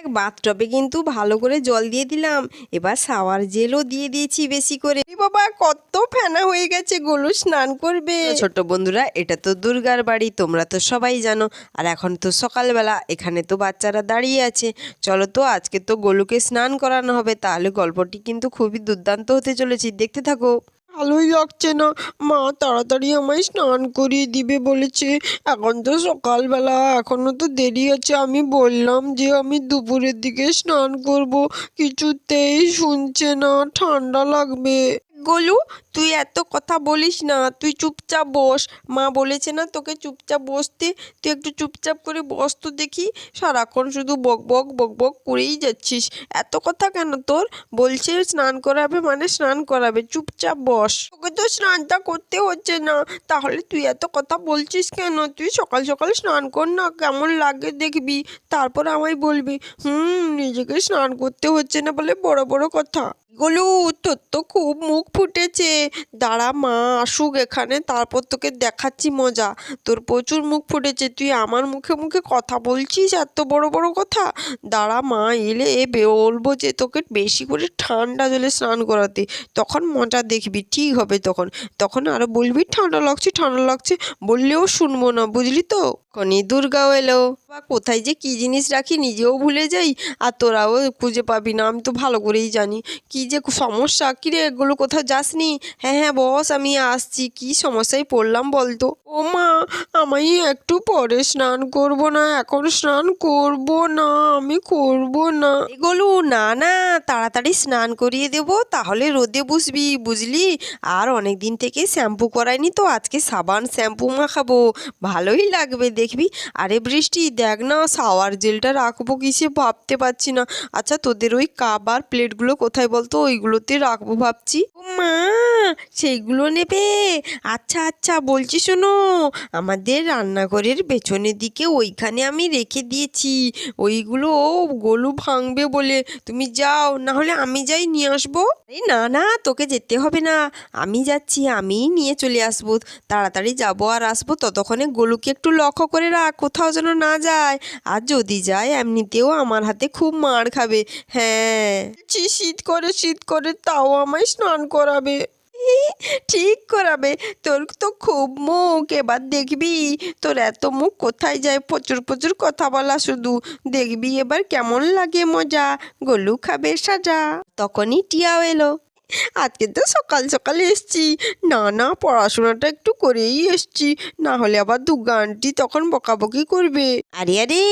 এক বাথটবে কিন্তু ভালো করে জল দিয়ে দিলাম। এবার শাওয়ার জেলও দিয়ে দিয়েছি বেশি করে। বাবা, কত ফেনা হয়ে গেছে গোলু স্নান করবে। ছোট বন্ধুরা, এটা তো দুর্গার বাড়ি, তোমরা তো সবাই জানো। আর এখন তো সকালবেলা, এখানে তো বাচ্চারা দাঁড়িয়ে আছে। চলো তো, আজকে তো গোলুকে স্নান করানো হবে। তাহলে গল্পটি কিন্তু খুবই দুর্দান্ত হতে চলেছে। দেখতে থাকো। ভালোই লাগছে না। মা তাড়াতাড়ি আমায় স্নান করিয়ে দিবে বলেছে। এখন তো সকালবেলা এখনও তো দেরি আছে। আমি বললাম যে আমি দুপুরের দিকে স্নান করব। কিছুতেই শুনছে না, ঠান্ডা লাগবে। গোলু, তুই এত কথা বলিস না, তুই চুপচাপ বস। মা বলেছে না তোকে চুপচাপ বসতে, তুই একটু চুপচাপ করে বস তো দেখি। সারাক্ষণ শুধু বক বক বক বক করেই যাচ্ছিস। এত কথা কেন তোর? বলছে স্নান করাবে মানে স্নান করাবে, চুপচাপ বস। তোকে তো স্নানটা করতে হচ্ছে না। তাহলে তুই এত কথা বলছিস কেন? তুই সকাল সকাল স্নান কর না, কেমন লাগে দেখবি। তারপর আমায় বলবি, হুম, নিজেকে স্নান করতে হচ্ছে না বলে বড় বড় কথা। গোলু তোর তো খুব মুখ ফুটেছে। দাঁড়া মা আসুক এখানে, তারপর তোকে দেখাচ্ছি মজা। তোর প্রচুর মুখ ফুটেছে, তুই আমার মুখে মুখে কথা বলছিস এত বড় বড় কথা? দাঁড়া মা এলে এ বলব যে তোকে বেশি করে ঠান্ডা জলে স্নান করাতে। তখন মজা দেখবি, ঠিক হবে তখন। তখন আরও বলবি, ঠান্ডা লাগছে ঠান্ডা লাগছে। বললেও শুনব না, বুঝলি তো? খনি দুর্গাও এলো। বা, কোথায় যে কি জিনিস রাখি নিজেও ভুলে যাই, আর তোরাও খুঁজে পাবি না, আমি তো ভালো করেই জানি। কি যে সমস্যা? কি রে এগুলো কোথাও যাসনি? হ্যাঁ হ্যাঁ বস, আমি আসছি। কি সমস্যায় পড়লাম বলতো? ও মা আমি একটু পরে স্নান করব না, এখন স্নান করব না, আমি করব না। এগুলো না না, তাড়াতাড়ি স্নান করিয়ে দেব, তাহলে রোদে বসবি বুঝলি? আর অনেক দিন থেকে শ্যাম্পু করাইনি তো, আজকে সাবান শ্যাম্পু মাখাবো। ভালোই লাগবে, দেখবি? আরে বৃষ্টি, দেখ না, শাওয়ার জেলটা রাখব কিসে, ভাবতে পারছি না। আচ্ছা তোদের ওই কাপ আর প্লেটগুলো কোথায় বলতো? ওইগুলোতে রাখব ভাবছি। মা সেইগুলো নেবে। আচ্ছা আচ্ছা বলছি শোনো, আমাদের রান্নাঘরের পেছনের দিকে ওইখানে আমি রেখে দিয়েছি। ওইগুলো গোলু ভাঙবে বলে। তুমি যাও না হলে আমি যাই, নিয়ে আসব। না না, তোকে যেতে হবে না। আমি যাচ্ছি, আমিই নিয়ে চলে আসব। তাড়াতাড়ি যাব আর আসব ততক্ষণে গোলুকে একটু লক্ষ্য করে রাখ, কোথাও যেন না যায়। আর যদি যায়, এমনিতেও আমার হাতে খুব মার খাবে। হ্যাঁ। শীত করে শীত করে, তাও আমায় স্নান করাবে। ঠিক করাবে। তোর তো খুব মুখ। এবার দেখবি তোর এত মুখ কোথায় যায়? প্রচুর প্রচুর কথা বলা শুধু। দেখবি এবার কেমন লাগে মজা। গোলু খাবে সাজা। তখনই টিয়াও এলো। আজকে তো সকাল সকাল এসছি। না না, পড়াশোনাটা একটু করেই এসছি। না হলে আবার দুর্গা আন্টি তখন বকাবকি করবে। আরে আরে,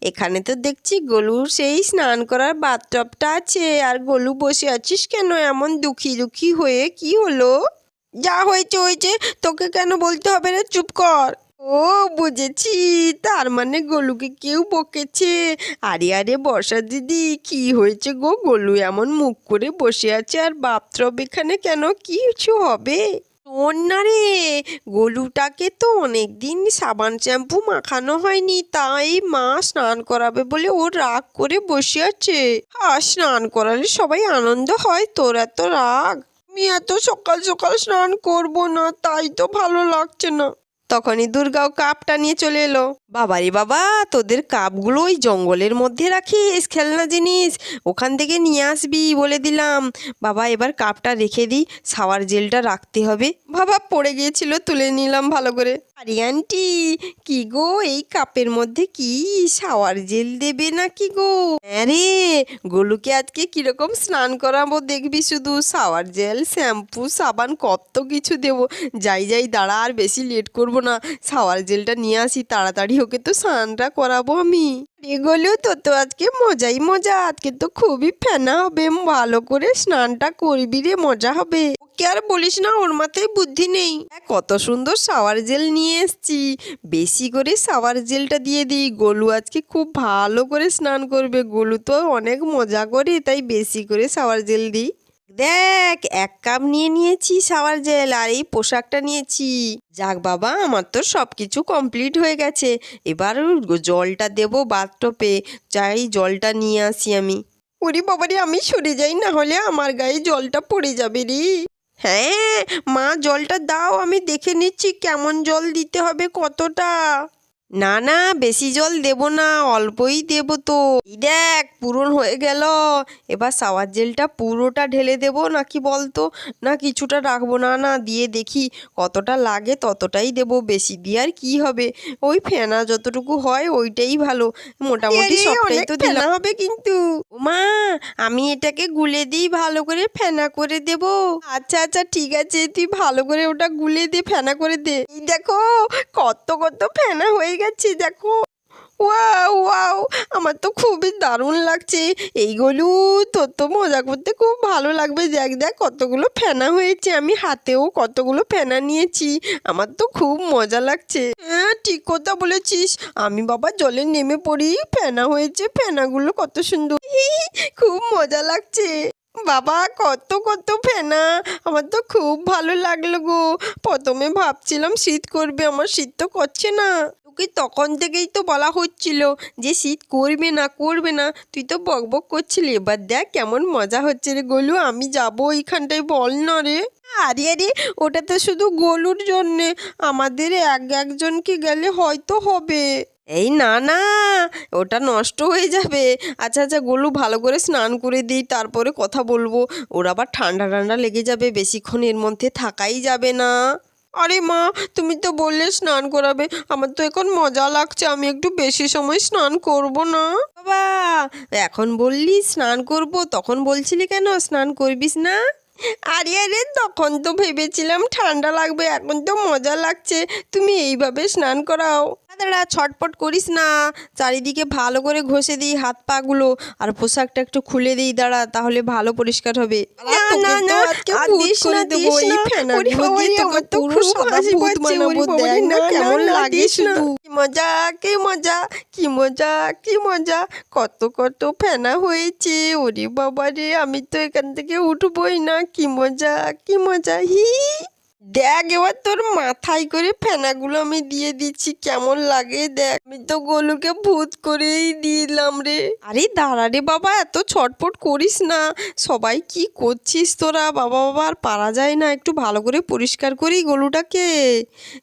এখানে তো দেখছি গলুর সেই স্নান করার বাথটবটা আছে। আর গলু বসে আছিস কেন? এমন দুঃখী দুঃখী হয়ে কি হলো? যা হয়েছে হয়েছে, তোকে কেন বলতে হবে রে? চুপ কর। ও, বুঝেছি। তার মানে গলুকে কেউ বকেছে। আরে আরে, বর্ষা দিদি, কি হয়েছে গো? গলু এমন মুখ করে বসে আছে আর বাথটব এখানে কেন? কিছু হবে? শোন না রে, গলুটাকে তো অনেক দিন সাবান শ্যাম্পু মাখানো হয়নি, তাই মা স্নান করাবে বলে ও রাগ করে বসে আছে। আর স্নান করালে সবাই আনন্দ হয়, তোর এত রাগ। আমি এত সকাল সকাল স্নান করব না, তাই তো ভালো লাগছে না। তখনই দুর্গাও কাপটা নিয়ে চলে এলো। বাবারে বাবা, তোদের কাপগুলো ওই জঙ্গলের মধ্যে রাখিস, খেলনা জিনিস, ওখান থেকে নিয়ে আসবি বলে দিলাম। বাবা, এবার কাপটা রেখে দিই সাওয়ার জেলটা রাখতে হবে। বাবা, পড়ে গিয়েছিল, তুলে নিলাম ভালো করে। আরে আন্টি, কি গো, এই কাপের মধ্যে কি সাওয়ার জেল দেবে না কি গো আরে গোলুকে আজকে কীরকম স্নান করাবো দেখবি শুধু। সাওয়ার জেল, শ্যাম্পু, সাবান, কত কিছু দেবো। যাই যাই, দাঁড়া, আর বেশি লেট করব না। সাওয়ার জেলটা নিয়ে আসি, তাড়াতাড়ি ওকে তো স্নানটা করাবো আমি। এগুলো তো তো আজকে মজাই মজা, আজকে তো খুবই ফেনা হবে ভালো করে স্নানটা করবি রে, মজা হবে। ওকে আর বলিস না, ওর মাথায় বুদ্ধি নেই। কত সুন্দর সাওয়ার জেল নিয়ে এসছি। বেশি করে সাওয়ার জেলটা দিয়ে দিই। গোলু আজকে খুব ভালো করে স্নান করবে। গোলু তো অনেক মজা করে, তাই বেশি করে সাওয়ার জেল দিই। দেখ, এক কাপ নিয়ে নিয়েছি সাওয়ার জেল আর এই পোশাকটা নিয়েছি। যাক বাবা, আমার তো সব কিছু কমপ্লিট হয়ে গেছে। এবার জলটা দেবো বাথটপে। যাই জলটা নিয়ে আসি আমি। ওরে বাবারে আমি সরে যাই, না হলে আমার গায়ে জলটা পড়ে যাবে রে। হ্যাঁ মা জলটা দাও, আমি দেখে নিচ্ছি কেমন জল দিতে হবে, কতটা? না না বেশি জল দেব না অল্পই দেব তো। এই দেখ পূরণ হয়ে গেল। এবার সাওয়ার জেলটা পুরোটা ঢেলে দেব নাকি বলতো? না কিছুটা রাখব না না দিয়ে দেখি কতটা লাগে ততটাই দেব। বেশি দিয়ে আর কি হবে? ওই ফেনা যতটুকু হয় ওইটাই ভালো। মোটামুটি সবটাই তো ফেনা হবে কিন্তু। মা আমি এটাকে গুলে দিই ভালো করে ফেনা করে দেব। আচ্ছা আচ্ছা ঠিক আছে তুই ভালো করে ওটা গুলে দে ফেনা করে দে। এই দেখো কত কত ফেনা হয়ে গেছে, দেখো। ওয়াও ওয়াও, আমার তো খুবই দারুণ লাগছে। এইগুলো তোর তো মজা করতে খুব ভালো লাগবে। দেখ দেখ, কতগুলো ফেনা হয়েছে। আমি হাতেও কতগুলো ফেনা নিয়েছি। আমার তো খুব মজা লাগছে। হ্যাঁ ঠিক কথা বলেছিস। আমি বাবা জলে নেমে পড়ি। ফেনা হয়েছে, ফেনাগুলো কত সুন্দর। খুব মজা লাগছে। বাবা, কত কত ফেনা। আমার তো খুব ভালো লাগল গো। প্রথমে ভাবছিলাম শীত করবে, আমার শীত তো করছে না। তোকে তখন থেকেই তো বলা হচ্ছিল যে শীত করবে না করবে না। তুই তো বক বক করছিলি। এবার দেখ কেমন মজা হচ্ছে রে গোলু। আমি যাব ওইখানটায় বল না রে। আরে আরে, ওটা তো শুধু গোলুর জন্যে। আমাদের এক একজনকে গেলে হয়তো হবে। এই না না, ওটা নষ্ট হয়ে যাবে। আচ্ছা আচ্ছা গোলু ভালো করে স্নান করে দিই, তারপরে কথা বলব। ওর আবার ঠান্ডা ঠান্ডা লেগে যাবে। বেশিক্ষণ এর মধ্যে থাকাই যাবে না। আরে মা, তুমি তো বললে স্নান করাবে। আমার তো এখন মজা লাগছে, আমি একটু বেশি সময় স্নান করব না। বাবা, এখন বললি স্নান করব, তখন বলছিলি কেন স্নান করবিস না? আরে তখন তো ভেবেছিলাম ঠান্ডা লাগবে এখন তো মজা লাগছে। তুমি এইভাবে স্নান করাও। দাদা ছটপট করিস না। চারিদিকে ভালো করে ঘষে দিই হাত পা গুলো আর পোশাকটা একটু খুলে দিই দাঁড়া তাহলে ভালো পরিষ্কার হবে। কেমন লাগে শুধু। মজা, কি মজা কি মজা কি মজা। কত কত ফেনা হয়েছে, ওরে বাবা রে আমি তো এখান থেকে উঠবই না। কি মজা কি মজা, হি। দেখ, এবার তোর মাথায় করে ফেনাগুলো আমি দিয়ে দিচ্ছি, কেমন লাগে দেখ। আমি তো গোলুকে ভূত করেই দিলাম রে। আরে দাঁড়া রে বাবা, এত ছটপট করিস না। সবাই কি করছিস তোরা? বাবা বাবা, আর পারা যায় না। একটু ভালো করে পরিষ্কার করি গরুটাকে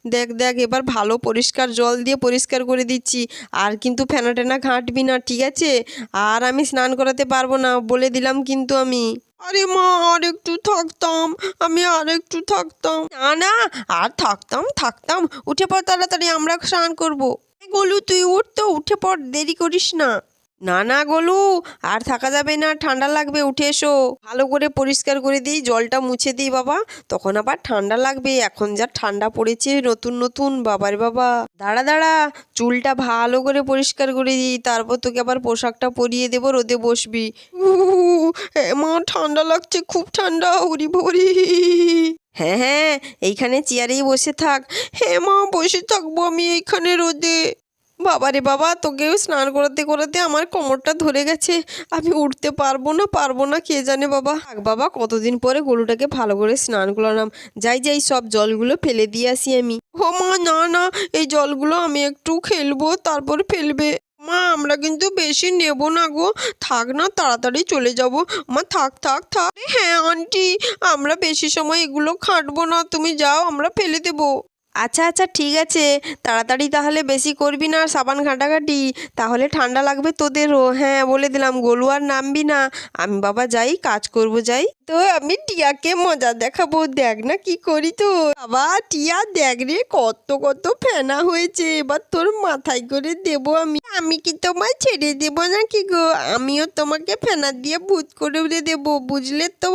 দেখ দেখ, এবার ভালো পরিষ্কার জল দিয়ে পরিষ্কার করে দিচ্ছি। আর কিন্তু ফেনা টেনা ঘাঁটবি না, ঠিক আছে? আর আমি স্নান করাতে পারব না, বলে দিলাম কিন্তু আমি। আরে মা আর একটু থাকতাম। আমি আর একটু থাকতাম। না না, আর থাকতাম থাকতাম। উঠে পড়, তাড়াতাড়ি, আমরা স্নান করব। গোলু, তুই উঠ তো, উঠে পড়, দেরি করিস না। না না গোলু, আর থাকা যাবে না, ঠান্ডা লাগবে, উঠে এসো। ভালো করে পরিষ্কার করে দিই, জলটা মুছে দিই বাবা। তখন আবার ঠান্ডা লাগবে, এখন যা ঠান্ডা পড়েছে, নতুন নতুন, বাবার বাবা। দাঁড়া দাঁড়া, চুলটা ভালো করে পরিষ্কার করে দিই, তারপর তোকে আবার পোশাকটা পরিয়ে দেবো, রোদে বসবি। মা, ঠান্ডা লাগছে, খুব ঠান্ডা উরি ভরি। হ্যাঁ হ্যাঁ এইখানে চেয়ারেই বসে থাক। হ্যাঁ মা, বসে থাকব আমি এইখানে রোদে। বাবা রে বাবা, তোকেও স্নান করাতে করাতে আমার কোমরটা ধরে গেছে। আমি উঠতে পারব না পারব না, কে জানে বাবা। বাবা, কতদিন পরে গরুটাকে ভালো করে স্নান করালাম। যাই যাই, সব জলগুলো ফেলে দিয়ে আসি আমি। ও মা, না না, এই জলগুলো আমি একটু খেলব, তারপর ফেলবে। মা, আমরা কিন্তু বেশি নেব না গো। থাক না, তাড়াতাড়ি চলে যাব। মা, থাক থাক থাক। হ্যাঁ আন্টি, আমরা বেশি সময় এগুলো খাটবো না। তুমি যাও, আমরা ফেলে দেবো। আচ্ছা আচ্ছা ঠিক আছে। তাড়াতাড়ি তাহলে বেশি করবি না, সাবান ঘাঁটাঘাঁটি। তাহলে ঠান্ডা লাগবে তোদেরও। হ্যাঁ বলে দিলাম, গোলু আর নামবি না। আমি বাবা যাই, কাজ করব, যাই। তো আমি টিয়াকে মজা দেখাবো, দেখ না কি করি তো। বাবা, টিয়া দেখ রে, কত কত ফেনা হয়েছে। এবার তোর মাথায় করে দেব আমি। আমি কি তোমায় ছেড়ে দেব নাকি গো? আমিও তোমাকে ফেনা দিয়ে ভূত করে দেবো, বুঝলে তো?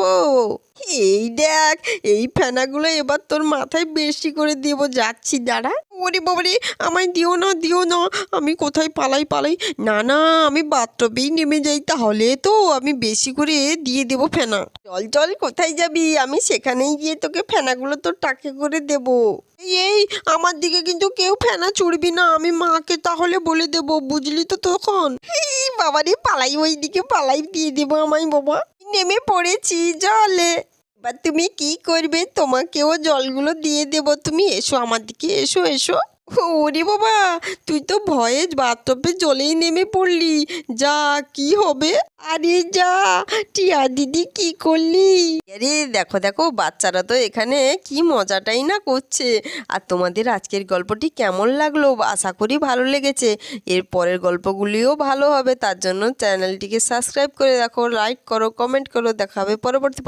এই দেখ, এই ফেনাগুলো এবার তোর মাথায় বেশি করে দেবো, যাচ্ছি, দাঁড়া। ওরে বাবারে, আমায় দিও না দিও না, আমি কোথায় পালাই পালাই? না না, আমি বাথটবেই নেমে যাই তাহলে তো, আমি বেশি করে দিয়ে দেবো ফেনা। চল চল, কোথায় যাবি? আমি সেখানেই গিয়ে তোকে ফেনাগুলো তোর টাকে করে দেবো। এই আমার দিকে কিন্তু কেউ ফেনা চুড়বি না, আমি মাকে তাহলে বলে দেবো, বুঝলি তো তখন? এই, বাবারে, পালাই ওই দিকে পালাই দিয়ে দেবো আমায়, বাবা। নেমে পড়েছি জলে। এবার তুমি কি করবে? তোমাকেও জলগুলো দিয়ে দেবো। তুমি এসো আমার দিকে এসো এসো। ওরে বাবা, তুই তো ভয়ে বাথটবে জলেই নেমে পড়লি। যা, কি হবে? আরে যা, টিয়া দিদি কি করলি? আরে দেখো দেখো, বাচ্চারা তো এখানে কি মজাটাই না করছে। আর তোমাদের আজকের গল্পটি কেমন লাগল? আশা করি ভালো লেগেছে। এর পরের গল্পগুলিও ভালো হবে। তার জন্য চ্যানেলটিকে সাবস্ক্রাইব করে রাখো, লাইক করো, কমেন্ট করো। দেখা হবে পরবর্তী